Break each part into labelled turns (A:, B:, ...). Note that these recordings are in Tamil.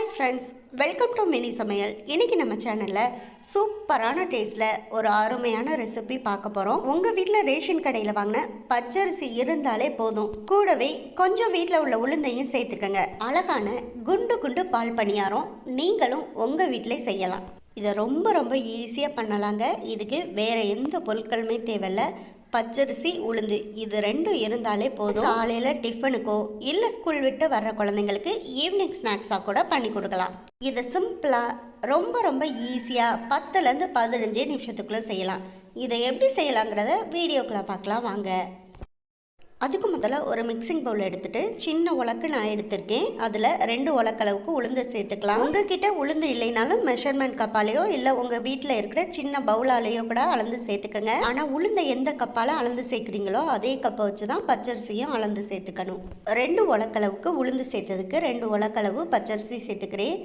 A: Hi friends welcome to mini சமையல் இன்னைக்கு நம்ம சேனலில் சூப்பரான டேஸ்ட்டில் ஒரு அருமையான ரெசிபி பார்க்க போகிறோம் உங்கள் வீட்டில் ரேஷன் கடையில் வாங்கின பச்சரிசி இருந்தாலே போதும். கூடவே கொஞ்சம் வீட்டில் உள்ள உளுந்தையும் சேர்த்துக்கங்க. அழகான குண்டு குண்டு பால் பணியாரம் நீங்களும் உங்கள் வீட்டிலே செய்யலாம். இதை ரொம்ப ரொம்ப ஈஸியாக பண்ணலாங்க. இதுக்கு வேறு எந்த பொருட்களுமே தேவையில்லை. பச்சரிசி உளுந்து. இது ரெண்டும் இருந்தாலே போதும். காலையில் டிஃபனுக்கோ இல்லை ஸ்கூல் விட்டு வர்ற குழந்தைங்களுக்கு ஈவினிங் ஸ்நாக்ஸாக கூட பண்ணி கொடுக்கலாம். இதை சிம்பிளாக ரொம்ப ரொம்ப ஈஸியாக பத்துலேருந்து பதினஞ்சு நிமிஷத்துக்குள்ளே செய்யலாம். இதை எப்படி செய்யலாங்கிறத வீடியோக்குள்ளே பார்க்கலாம். வாங்க. அதுக்கு முதல்ல ஒரு மிக்சிங் பவுல் எடுத்துகிட்டு சின்ன உலக்கு நான் எடுத்திருக்கேன். அதில் ரெண்டு உலக்களவுக்கு உளுந்து சேர்த்துக்கலாம். உங்ககிட்ட உளுந்து இல்லைனாலும் மெஷர்மெண்ட் கப்பாலேயோ இல்லை உங்கள் வீட்டில் இருக்கிற சின்ன பவுலாலேயோ கூட அளந்து சேர்த்துக்கோங்க. ஆனால் உளுந்தை எந்த கப்பால் அளந்து சேர்க்குறீங்களோ அதே கப்பை வச்சு தான் பச்சரிசியும் அளந்து சேர்த்துக்கணும். ரெண்டு உலக்களவுக்கு உளுந்து சேர்த்ததுக்கு ரெண்டு உலக்களவு பச்சரிசி சேர்த்துக்கிறேன்.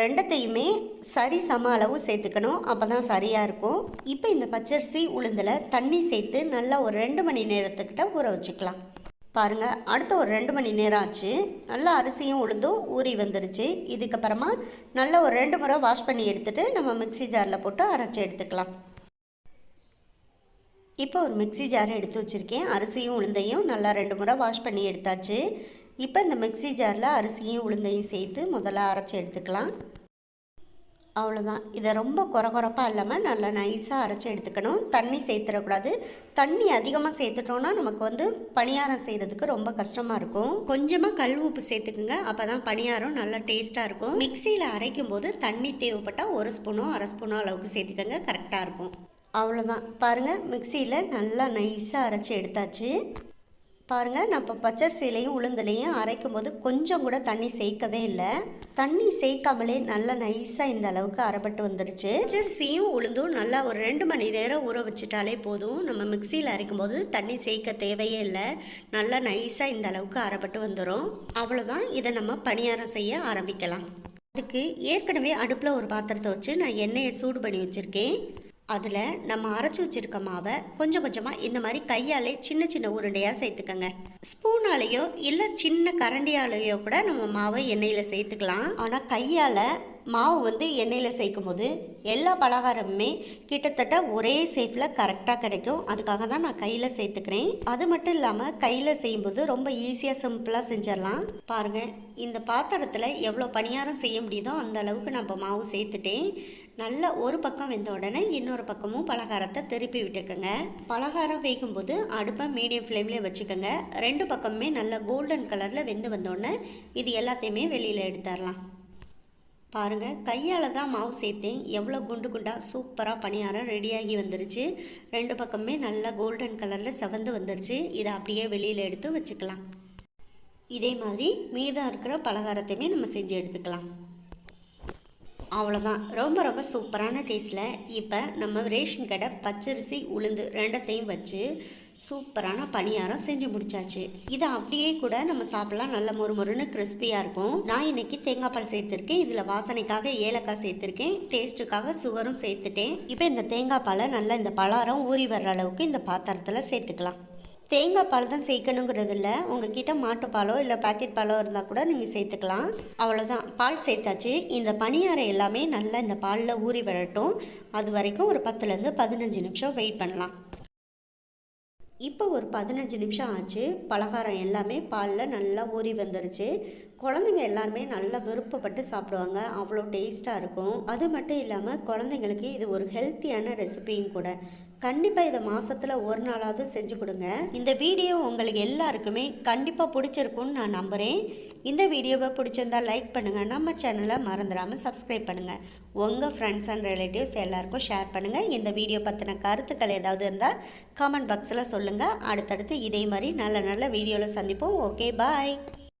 A: ரெண்டத்தையுமே சரி சம அளவு சேர்த்துக்கணும். அப்போ தான் சரியாக இருக்கும். இப்போ இந்த பச்சரிசி உளுந்தில் தண்ணி சேர்த்து நல்லா ஒரு ரெண்டு மணி நேரத்துக்கிட்ட ஊற வச்சுக்கலாம். பாருங்கள் அடுத்த ஒரு ரெண்டு மணி நேரம் ஆச்சு. நல்லா அரிசியும் உளுந்தும் ஊறி வந்துருச்சு. இதுக்கப்புறமா நல்லா ஒரு ரெண்டு முறை வாஷ் பண்ணி எடுத்துகிட்டு நம்ம மிக்ஸி ஜாரில் போட்டு அரைச்சி எடுத்துக்கலாம். இப்போ ஒரு மிக்ஸி ஜார் எடுத்து வச்சுருக்கேன். அரிசியும் உளுந்தையும் நல்லா ரெண்டு முறை வாஷ் பண்ணி எடுத்தாச்சு. இப்போ இந்த மிக்ஸி ஜாரில் அரிசியும் உளுந்தையும் சேர்த்து முதல்ல அரைச்சி எடுத்துக்கலாம். அவ்வளோதான். இதை ரொம்ப குறகுறப்பாக இல்லாமல் நல்லா நைஸாக அரைச்சி எடுத்துக்கணும். தண்ணி சேர்த்துடக்கூடாது. தண்ணி அதிகமாக சேர்த்துட்டோன்னா நமக்கு வந்து பணியாரம் செய்கிறதுக்கு ரொம்ப கஷ்டமாக இருக்கும். கொஞ்சமாக கல் உப்பு சேர்த்துக்குங்க. அப்போ தான் பணியாரம் நல்லா டேஸ்ட்டாக இருக்கும். மிக்சியில் அரைக்கும் போது தண்ணி தேவைப்பட்டால் ஒரு ஸ்பூனோ அரை ஸ்பூனோ அளவுக்கு சேர்த்துக்கங்க. கரெக்டாக இருக்கும். அவ்வளோதான். பாருங்கள் மிக்சியில் நல்லா நைஸாக அரைச்சி எடுத்தாச்சு. பாருங்கள் நான் இப்போ பச்சரிசிலையும் உளுந்துலையும் அரைக்கும் போது கொஞ்சம் கூட தண்ணி சேர்க்கவே இல்லை. தண்ணி சேர்க்காமலே நல்லா நைஸாக இந்த அளவுக்கு அரைப்பட்டு வந்துருச்சு. பச்சரிசியும் உளுந்தும் நல்லா ஒரு ரெண்டு மணி நேரம் ஊற வச்சுட்டாலே போதும். நம்ம மிக்சியில் அரைக்கும் போது தண்ணி சேர்க்க தேவையே இல்லை. நல்லா நைஸாக இந்த அளவுக்கு அரைப்பட்டு வந்துடும் அவ்வளோதான் இதை நம்ம பணியாரம் செய்ய ஆரம்பிக்கலாம். அதுக்கு ஏற்கனவே அடுப்பில் ஒரு பாத்திரத்தை வச்சு நான் எண்ணெயை சூடு பண்ணி வச்சுருக்கேன். அதில் நம்ம அரைச்சி வச்சிருக்க மாவை கொஞ்சம் கொஞ்சமாக இந்த மாதிரி கையாலே சின்ன சின்ன உருண்டையாக சேர்த்துக்கோங்க. ஸ்பூனாலேயோ இல்லை சின்ன கரண்டியாலேயோ கூட நம்ம மாவை எண்ணெயில் சேர்த்துக்கலாம். ஆனால் கையால் மாவு வந்து எண்ணெயில் சேர்க்கும் போது எல்லா பலகாரமுமே கிட்டத்தட்ட ஒரே சேஃபில் கரெக்டாக கிடைக்கும். அதுக்காக தான் நான் கையில் சேர்த்துக்கிறேன். அது மட்டும் இல்லாமல் கையில் செய்யும்போது ரொம்ப ஈஸியாக சிம்பிளாக செஞ்சிடலாம். பாருங்கள் இந்த பாத்திரத்தில் எவ்வளோ பணியாரம் செய்ய முடியுதோ அந்த அளவுக்கு நம்ம மாவு சேர்த்துட்டேன். நல்ல ஒரு பக்கம் வெந்த உடனே இன்னொரு பக்கமும் பலகாரத்தை திருப்பி விட்டுக்கோங்க. பலகாரம் வேகும்போது அடுப்பை மீடியம் ஃப்ளேம்லேயே வச்சுக்கோங்க. ரெண்டு பக்கமுமே நல்ல கோல்டன் கலரில் வெந்து வந்தோடனே இது எல்லாத்தையுமே வெளியில் எடுத்துடலாம். பாருங்கள் கையால் தான் மாவு சேர்த்தேன். எவ்வளோ குண்டு குண்டாக சூப்பராக பணியாரம் ரெடியாகி வந்துருச்சு. ரெண்டு பக்கமே நல்லா கோல்டன் கலரில் செவந்து வந்துருச்சு. இதை அப்படியே வெளியில் எடுத்து வச்சுக்கலாம். இதே மாதிரி மீதம் இருக்கிற பலகாரத்தையுமே நம்ம செஞ்சு எடுத்துக்கலாம். அவ்வளோதான் ரொம்ப ரொம்ப சூப்பரான டேஸ்ட்டில் இப்போ நம்ம ரேஷன் கடை பச்சரிசி உளுந்து ரெண்டத்தையும் வச்சு சூப்பரான பணியாரம் செஞ்சு முடிச்சாச்சு. இதை அப்படியே கூட நம்ம சாப்பிடலாம். நல்ல மொறுமொறுன்னு கிறிஸ்பியாக இருக்கும். நான் இன்னைக்கு தேங்காய் பால் சேர்த்துருக்கேன். இதில் வாசனைக்காக ஏலக்காய் சேர்த்துருக்கேன். டேஸ்ட்டுக்காக சுகரும் சேர்த்துட்டேன். இப்போ இந்த தேங்காய் பாலை நல்லா இந்த பலாரம் ஊறி வர்ற அளவுக்கு இந்த பாத்திரத்தில் சேர்த்துக்கலாம். தேங்காய் பால் தான் சேர்க்கணுங்கிறது இல்லை உங்ககிட்ட மாட்டுப்பாலோ இல்லை பாக்கெட் பாலோ இருந்தால் கூட நீங்கள் சேர்த்துக்கலாம். அவ்வளோதான் பால் சேர்த்தாச்சு. இந்த பணியாரம் எல்லாமே நல்லா இந்த பாலில் ஊறி வரட்டும். அது வரைக்கும் ஒரு பத்துலேருந்து பதினஞ்சு நிமிஷம் வெயிட் பண்ணலாம். இப்போ ஒரு பதினஞ்சு நிமிஷம் ஆச்சு. பலகாரம் எல்லாமே பாலில் நல்லா ஊறி வந்துருச்சு. குழந்தைங்க எல்லாருமே நல்லா விருப்பப்பட்டு சாப்பிடுவாங்க. அவ்வளோ டேஸ்ட்டாக இருக்கும். அது மட்டும் இல்லாமல் குழந்தைங்களுக்கு இது ஒரு ஹெல்த்தியான ரெசிபியும் கூட. கண்டிப்பாக இதை மாதத்தில் ஒரு நாளாவது செஞ்சு கொடுங்க. இந்த வீடியோ உங்களுக்கு எல்லாருக்குமே கண்டிப்பாக பிடிச்சிருக்கும்னு நான் நம்புகிறேன் இந்த வீடியோவை பிடிச்சிருந்தா லைக் பண்ணுங்கள் நம்ம சேனலை மறந்துடாமல் சப்ஸ்கிரைப் பண்ணுங்கள் உங்கள் ஃப்ரெண்ட்ஸ் அண்ட் ரிலேட்டிவ்ஸ் எல்லாருக்கும் ஷேர் பண்ணுங்கள் இந்த வீடியோ பற்றின கருத்துக்கள் ஏதாவது இருந்தால் கமெண்ட் பாக்ஸில் சொல்லுங்கள் அடுத்தடுத்து இதே மாதிரி நல்ல நல்ல வீடியோவில் சந்திப்போம். Okay bye